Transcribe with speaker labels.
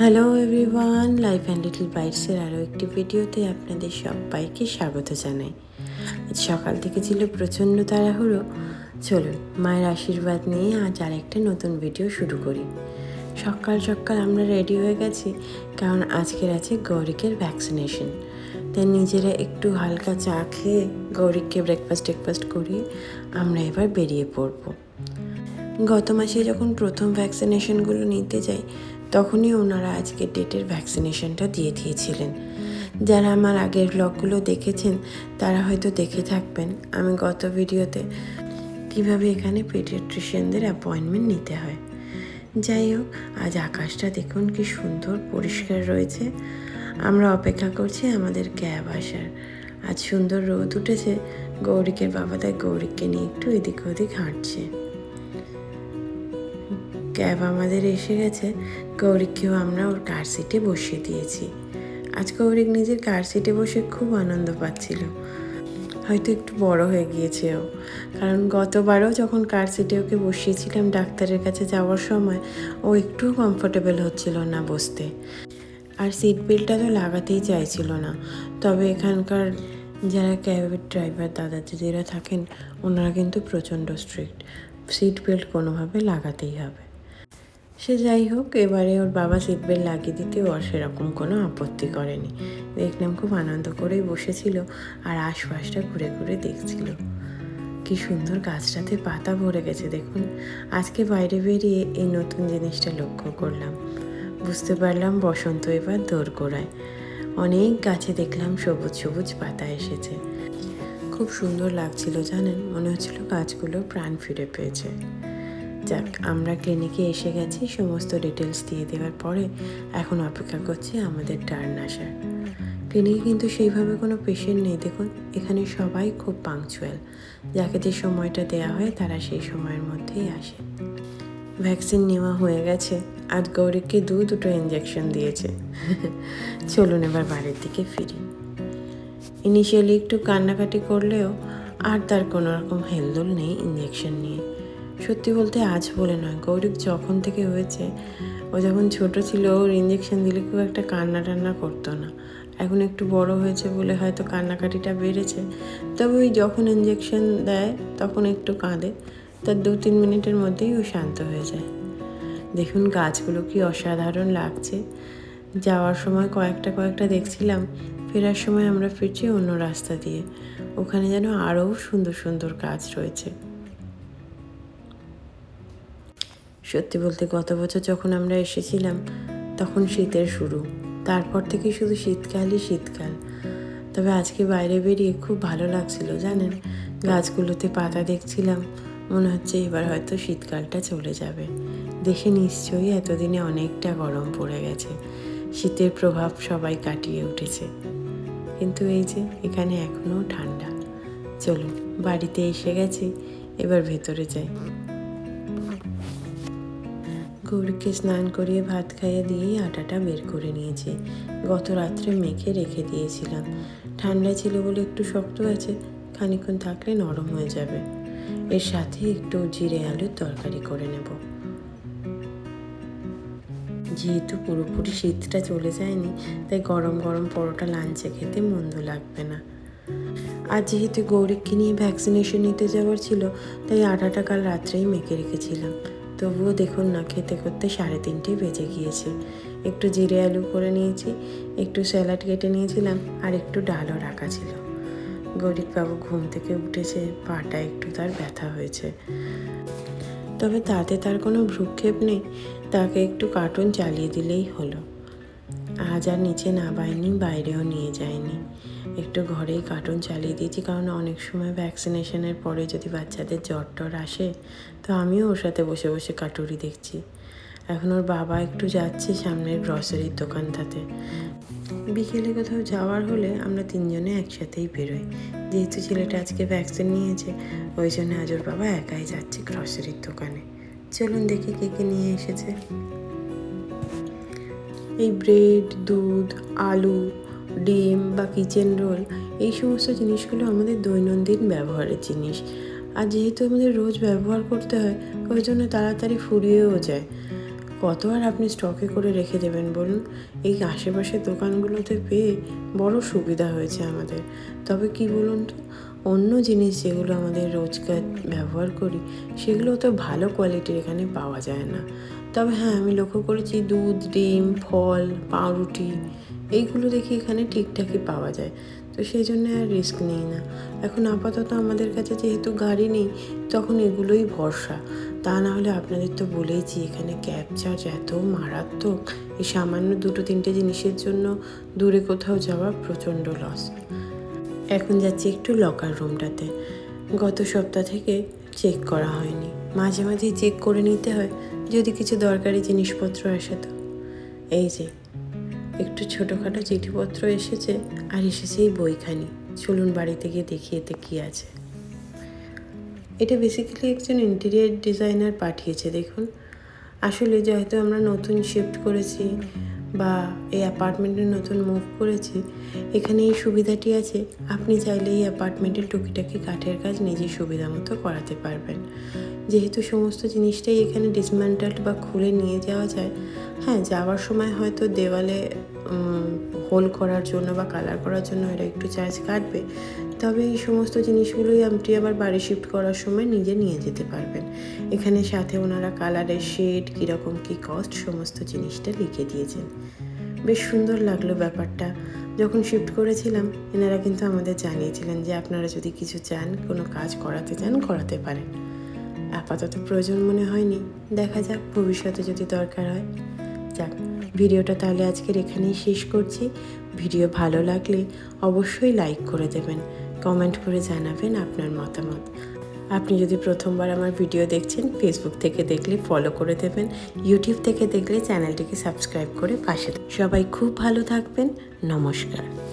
Speaker 1: Hello everyone life and little বাইটসের আরও একটি ভিডিওতে আপনাদের সবাইকে স্বাগত জানাই। আজ সকাল থেকে ছিল প্রচণ্ড তাড়াহুড়ো। চলুন, মায়ের আশীর্বাদ নিয়ে আজ আর একটা নতুন ভিডিও শুরু করি। সকাল সকাল আমরা রেডি হয়ে গেছি, কারণ আজকের আছে গৌরিকের ভ্যাকসিনেশন তাই নিজেরা একটু হালকা চা খেয়ে গৌরিককে ব্রেকফাস্ট টেকফাস্ট করিয়ে আমরা এবার বেরিয়ে পড়ব। গত মাসে যখন প্রথম ভ্যাকসিনেশনগুলো নিতে যাই তখনই ওনারা আজকে ডেটের ভ্যাকসিনেশনটা দিয়ে দিয়েছিলেন। যারা আমার আগের ব্লগগুলো দেখেছেন, তারা হয়তো দেখে থাকবেন আমি গত ভিডিওতে কীভাবে এখানে পেডিয়াট্রিশিয়ানদের অ্যাপয়েন্টমেন্ট নিতে হয়। যাই হোক, আজ আকাশটা দেখুন কি সুন্দর পরিষ্কার রয়েছে। আমরা অপেক্ষা করছি আমাদের ক্যাব আসার। আজ সুন্দর রোদ উঠেছে, গৌরিকের বাবা তাই গৌরিককে নিয়ে একটু এদিক ওদিক হাঁটছে। ক্যাব আমাদের এসে গেছে। গৌরিককেও আমরা ওর কার সিটে বসিয়ে দিয়েছি। আজ গৌরিক নিজের কার সিটে বসে খুব আনন্দ পাচ্ছিল। হয়তো একটু বড় হয়ে গিয়েছে ও কারণ গতবারও যখন কার সিটে ওকে বসিয়েছিলাম ডাক্তারের কাছে যাওয়ার সময়, ও একটুও কমফোর্টেবল হচ্ছিল না বসতে। আর সিট বেল্টটা তো লাগাতেই চাইছিল না। তবে এখানকার যারা ক্যাবের ড্রাইভার দাদা দিদিরা থাকেন, ওনারা কিন্তু প্রচণ্ড স্ট্রিক্ট সিট বেল্ট কোনোভাবে লাগাতেই হবে। সে যাই হোক, এবারে ওর বাবা সিট বেল্ট লাগিয়ে দিতে ওর সেরকম কোনো আপত্তি করেনি। দেখলাম খুব আনন্দ করেই বসেছিল আর আশপাশটা ঘুরে ঘুরে দেখছিল। কি সুন্দর গাছটাতে পাতা ভরে গেছে, দেখুন। আজকে বাইরে বেরিয়ে এই নতুন জিনিসটা লক্ষ্য করলাম। বুঝতে পারলাম বসন্ত এবার দৌড় গোড়ায় অনেক গাছে দেখলাম সবুজ সবুজ পাতা এসেছে। খুব সুন্দর লাগছিল, জানেন? মনে হচ্ছিল গাছগুলো প্রাণ ফিরে পেয়েছে। যাক, আমরা ক্লিনিকে এসে গেছি, সমস্ত ডিটেলস দিয়ে দেওয়ার পরে এখন অপেক্ষা করছি আমাদের টার্ন আসার। ক্লিনিকে কিন্তু সেইভাবে কোনো পেশেন্ট নেই, দেখুন, এখানে সবাই খুব পাংচুয়াল যাকে যে সময়টা দেয়া হয়, তারা সেই সময়ের মধ্যেই আসে। ভ্যাকসিন নেওয়া হয়ে গেছে আজ গৌরীকে দু দুটো ইঞ্জেকশন দিয়েছে। চলুন এবার বাড়ির দিকে ফিরি। ইনিশিয়ালি একটু কান্নাকাটি করলেও আর তার কোনো রকম হেলদোল নেই ইঞ্জেকশন নিয়ে। সত্যি বলতে আজ বলে নয়। গৌরিক যখন থেকে হয়েছে, ও যখন ছোট ছিল, ওর ইঞ্জেকশন দিলে খুব একটা কান্না টান্না করতো না। এখন একটু বড় হয়েছে বলে হয়তো কান্নাকাটিটা বেড়েছে। তবে ওই যখন ইঞ্জেকশন দেয়, তখন একটু কাঁদে। তার দু তিন মিনিটের মধ্যেই ও শান্ত হয়ে যায়। দেখুন গাছগুলো কি অসাধারণ লাগছে। যাওয়ার সময় কয়েকটা কয়েকটা দেখছিলাম, ফেরার সময় আমরা ফিরছি অন্য রাস্তা দিয়ে। ওখানে যেন আরও সুন্দর সুন্দর গাছ রয়েছে। সত্যি বলতে গত বছর যখন আমরা এসেছিলাম, তখন শীতের শুরু। তারপর থেকে শুধু শীতকালই শীতকাল। তবে আজকে বাইরে বেরিয়ে খুব ভালো লাগছিল, জানেন? গাছগুলোতে পাতা দেখছিলাম, মনে হচ্ছে এবার হয়তো শীতকালটা চলে যাবে। দেশে নিশ্চয়ই এতদিনে অনেকটা গরম পড়ে গেছে। শীতের প্রভাব সবাই কাটিয়ে উঠেছে। কিন্তু এই যে, এখানে এখনও ঠান্ডা। চলুন, বাড়িতে এসে গেছি, এবার ভেতরে যাই। গৌরীকে স্নান করিয়ে ভাত খাইয়ে দিয়েই আটাটা বের করে নিয়েছি। গত রাত্রে মেখে রেখে দিয়েছিলাম। ঠান্ডা ছিল বলে একটু শক্ত আছে খানিক্ষণ থাকলে নরম হয়ে যাবে। এর সাথে একটু জিরে আলুর তরকারি করে নেব। যেহেতু পুরোপুরি শীতটা চলে যায়নি, তাই গরম গরম পরোটা লাঞ্চে খেতে মন্দ লাগবে না। আর যেহেতু গৌরিককে নিয়ে ভ্যাকসিনেশন নিতে যাওয়ার ছিল, তাই আটাটা কাল রাত্রেই মেখে রেখেছিলাম। তবুও দেখুন না, খেতে করতে সাড়ে তিনটে বেজে গিয়েছে। একটু জিরে আলু করে নিয়েছি, একটু স্যালাড কেটে নিয়েছিলাম, আর একটু ডালও রাখা ছিল। গরিববাবু ঘুম থেকে উঠেছে, পাটা একটু তার ব্যথা হয়েছে। তবে তাতে তার কোনো ভ্রুক্ষেপ নেই, তাকে একটু কার্টুন চালিয়ে দিলেই হলো। আজ আর নিচে নামায়নি বাইরেও নিয়ে যায়নি একটু ঘরেই কার্টুন চালিয়ে দিয়েছি, কারণ অনেক সময় ভ্যাকসিনেশনের পরে যদি বাচ্চাদের জ্বর টর আসে, তো আমিও ওর সাথে বসে বসে কাটুরি দেখছি। এখন ওর বাবা একটু যাচ্ছে সামনের গ্রসারির দোকানটাতে। বিকেলে কোথাও যাওয়ার হলে আমরা তিনজনে একসাথেই বেরোই। যেহেতু ছেলেটা আজকে ভ্যাকসিন নিয়েছে, ওই জন্য আজ ওর বাবা একাই যাচ্ছে গ্রসারির দোকানে। চলুন দেখি কে কে নিয়ে এসেছে। এই ব্রেড, দুধ, আলু, ডিম বা কিচেন রোল এই সমস্ত জিনিসগুলো আমাদের দৈনন্দিন ব্যবহারের জিনিস। আর যেহেতু আমাদের রোজ ব্যবহার করতে হয়, ওই জন্য তাড়াতাড়ি ফুরিয়েও যায়। কত আর আপনি স্টকে করে রেখে দেবেন বলুন? এই আশেপাশের দোকানগুলোতে পেয়ে বড় সুবিধা হয়েছে আমাদের। তবে কি বলুন তো? অন্য জিনিস যেগুলো আমাদের রোজকার ব্যবহার করি, সেগুলো তো ভালো কোয়ালিটির এখানে পাওয়া যায় না। তবে হ্যাঁ আমি লক্ষ্য করেছি দুধ, ডিম, ফল, পাউরুটি, এইগুলো দেখি এখানে ঠিকঠাকই পাওয়া যায়। তো সেই জন্য আর রিস্ক নিই না। এখন আপাতত আমাদের কাছে যেহেতু গাড়ি নেই, তখন এগুলোই ভরসা। তা না হলে আপনাদের তো বলেইছি, এখানে ক্যাব চার্জ এত মারাত্মক। এই সামান্য দুটো তিনটে জিনিসের জন্য দূরে কোথাও যাওয়া প্রচণ্ড লস এখন যাচ্ছি একটু লকার রুমটাতে গত সপ্তাহ থেকে চেক করা হয়নি। মাঝে মাঝেই চেক করে নিতে হয়, যদি কিছু দরকারি জিনিসপত্র আসে তো। এই যে, একটু ছোটোখাটো চিঠিপত্র এসেছে আর এসেছে এই বইখানি। চলুন বাড়িতে গিয়ে দেখি এতে কী আছে। এটা বেসিক্যালি একজন ইন্টেরিয়ার ডিজাইনার পাঠিয়েছে, দেখুন। আসলে যেহেতু আমরা নতুন শিফট করেছি বা এই অ্যাপার্টমেন্টে নতুন মুভ করেছি এখানে এই সুবিধাটি আছে, আপনি চাইলে এই অ্যাপার্টমেন্টের টুকিটাকি কাঠের কাজ নিজের সুবিধা মতো করাতে পারবেন। যেহেতু সমস্ত জিনিসটাই এখানে ডিসম্যান্টেল বা খুলে নিয়ে যাওয়া যায় হ্যাঁ যাওয়ার সময় হয়তো দেওয়ালে হোল করার জন্য বা কালার করার জন্য এরা একটু চার্জ কাটবে তবে এই সমস্ত জিনিসগুলোই আপনি আবার বাড়ি শিফট করার সময় নিজে নিয়ে যেতে পারবেন। এখানে সাথে ওনারা কালারের শেড কীরকম কী কস্ট সমস্ত জিনিসটা লিখে দিয়েছেন। বেশ সুন্দর লাগল ব্যাপারটা। যখন শিফট করেছিলাম, এনারা কিন্তু আমাদের জানিয়েছিলেন যে আপনারা যদি কিছু চান, কোনো কাজ করাতে চান, করাতে পারেন। আপাতত প্রয়োজন মনে হয়নি। দেখা যাক ভবিষ্যতে যদি দরকার হয়। যাক, ভিডিওটা তাহলে আজকের এখানেই শেষ করছি। ভিডিও ভালো লাগলে অবশ্যই লাইক করে দেবেন। কমেন্ট করে জানাবেন আপনার মতামত আপনি যদি প্রথমবার আমার ভিডিও দেখছেন ফেসবুক থেকে দেখলে ফলো করে দেবেন ইউটিউব থেকে দেখলে চ্যানেলটিকে সাবস্ক্রাইব করে পাশে। সবাই খুব ভালো থাকবেন, নমস্কার